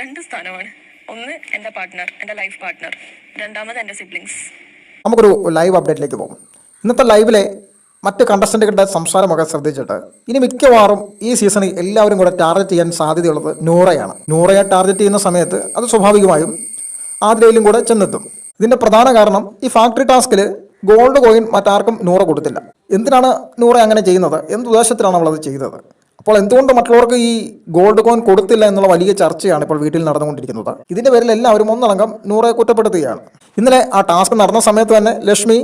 രണ്ട് സ്ഥാനമാണ്. ഒന്ന് എന്റെ പാർട്ട്ണർ എന്റെ ലൈഫ് പാർട്ട്ണർ രണ്ടാമത് എന്റെ സിബ്ലിങ്സ് നമുക്കൊരു ലൈവ് അപ്ഡേറ്റിലേക്ക് പോകും. ഇന്നത്തെ ലൈവിലെ മറ്റ് കണ്ടസ്റ്റന്റുകളുടെ സംസാരമൊക്കെ ശ്രദ്ധിച്ചിട്ട് ഇനി മിക്കവാറും ഈ സീസണിൽ എല്ലാവരും കൂടെ ടാർഗറ്റ് ചെയ്യാൻ സാധ്യതയുള്ളത് നൂറയാണ്. നൂറയെ ടാർഗറ്റ് ചെയ്യുന്ന സമയത്ത് അത് സ്വാഭാവികമായും ആതിരയിലും കൂടെ ചെന്നെത്തും. ഇതിന്റെ പ്രധാന കാരണം ഈ ഫാക്ടറി ടാസ്കിൽ ഗോൾഡ് കോയിൻ മറ്റാർക്കും നൂറ കൊടുത്തില്ല. എന്തിനാണ് നൂറ അങ്ങനെ ചെയ്യുന്നത്? എന്ത് ഉദ്ദേശത്തിലാണ് അവളത് ചെയ്തത്? അപ്പോൾ എന്തുകൊണ്ട് മറ്റുള്ളവർക്ക് ഈ ഗോൾഡ് കോയിൻ കൊടുത്തില്ല എന്നുള്ള വലിയ ചർച്ചയാണ് ഇപ്പോൾ വീട്ടിൽ നടന്നുകൊണ്ടിരിക്കുന്നത്. ഇതിന്റെ പേരിൽ എല്ലാവരും ഒന്നടങ്കം നൂറെ കുറ്റപ്പെടുത്തുകയാണ്. ഇന്നലെ ആ ടാസ്ക് നടന്ന സമയത്ത് തന്നെ ലക്ഷ്മി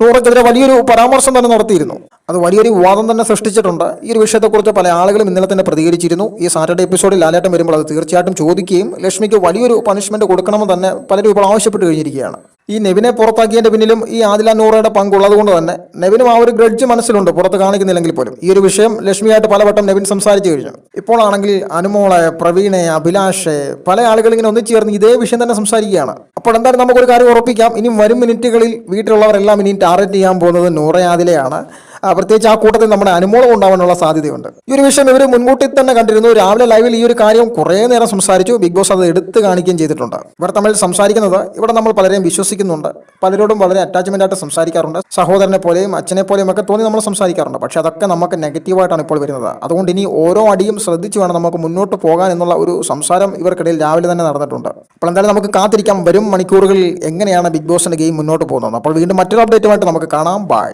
നൂറയ്ക്കെതിരെ വലിയൊരു പരാമർശം തന്നെ നടത്തിയിരുന്നു. അത് വലിയൊരു വിവാദം തന്നെ സൃഷ്ടിച്ചിട്ടുണ്ട്. ഈ ഒരു വിഷയത്തെക്കുറിച്ച് പല ആളുകളും ഇന്നലെ തന്നെ പ്രതികരിച്ചിരുന്നു. ഈ സാറ്റർഡേ എപ്പിസോഡിൽ ലാലേട്ടം വരുമ്പോൾ അത് തീർച്ചയായിട്ടും ചോദിക്കുകയും ലക്ഷ്മിക്ക് വലിയൊരു പണിഷ്മെന്റ് കൊടുക്കണമെന്ന് തന്നെ പലരും ഇപ്പോൾ ആവശ്യപ്പെട്ട് കഴിഞ്ഞിരിക്കുകയാണ്. ഈ നെവിനെ പുറത്താക്കിയതിന്റെ പിന്നിലും ഈ ആദില നൂറയുടെ പങ്കുള്ളത് കൊണ്ട് തന്നെ നെവിനും ആ ഒരു ഗ്രഡ്ജ് മനസ്സിലുണ്ട് പുറത്ത് കാണിക്കുന്നില്ലെങ്കിൽ പോലും. ഈ ഒരു വിഷയം ലക്ഷ്മിയായിട്ട് പലവട്ടം നെവിൻ സംസാരിച്ചു കഴിഞ്ഞു. ഇപ്പോഴാണെങ്കിൽ അനുമോളെ പ്രവീണെ അഭിലാഷെ പല ആളുകൾ ഇങ്ങനെ ഒന്നിച്ചു ചേർന്ന് ഇതേ വിഷയം തന്നെ സംസാരിക്കുകയാണ്. അപ്പോൾ എന്തായാലും നമുക്കൊരു കാര്യം ഉറപ്പിക്കാം. ഇനി വരും മിനിറ്റുകളിൽ വീട്ടിലുള്ളവരെല്ലാം ഇനി ടാർഗറ്റ് ചെയ്യാൻ പോകുന്നത് നൂറ ആദിലയാണ് ആ, പ്രത്യേകിച്ച് ആ കൂട്ടത്തിൽ നമ്മുടെ അനുമോളം ഉണ്ടാവാനുള്ള സാധ്യതയുണ്ട്. ഈ ഒരു വിഷയം ഇവർ മുൻകൂട്ടി തന്നെ കണ്ടിരുന്നു. രാവിലെ ലൈവിൽ ഈ ഒരു കാര്യം കുറേ നേരം സംസാരിച്ചു. ബിഗ് ബോസ് അത് എടുത്തു കാണിക്കുകയും ചെയ്തിട്ടുണ്ട്. ഇവർ തമ്മിൽ സംസാരിക്കുന്നത് ഇവിടെ നമ്മൾ പലരെയും വിശ്വസിക്കുന്നുണ്ട്. പലരോടും വളരെ അറ്റാച്ച്മെന്റ് ആയിട്ട് സംസാരിക്കാറുണ്ട്. സഹോദരനെ പോലെയും അച്ഛനെ പോലെയും ഒക്കെ തോന്നി നമ്മൾ സംസാരിക്കാറുണ്ട്. പക്ഷേ അതൊക്കെ നമുക്ക് നെഗറ്റീവായിട്ടാണ് ഇപ്പോൾ വരുന്നത്. അതുകൊണ്ട് ഇനി ഓരോ അടിയും ശ്രദ്ധിച്ചു വേണം നമുക്ക് മുന്നോട്ട് പോകാൻ എന്നുള്ള ഒരു സംസാരം ഇവർക്കിടയിൽ രാവിലെ തന്നെ നടന്നിട്ടുണ്ട്. അപ്പോൾ എന്തായാലും നമുക്ക് കാത്തിരിക്കാം. വരും മണിക്കൂറുകളിൽ എങ്ങനെയാണ് ബിഗ് ബോസിന്റെ ഗെയിം മുന്നോട്ട് പോകുന്നത്. അപ്പോൾ വീണ്ടും മറ്റൊരു അപ്ഡേറ്റുമായിട്ട് നമുക്ക് കാണാം. ബൈ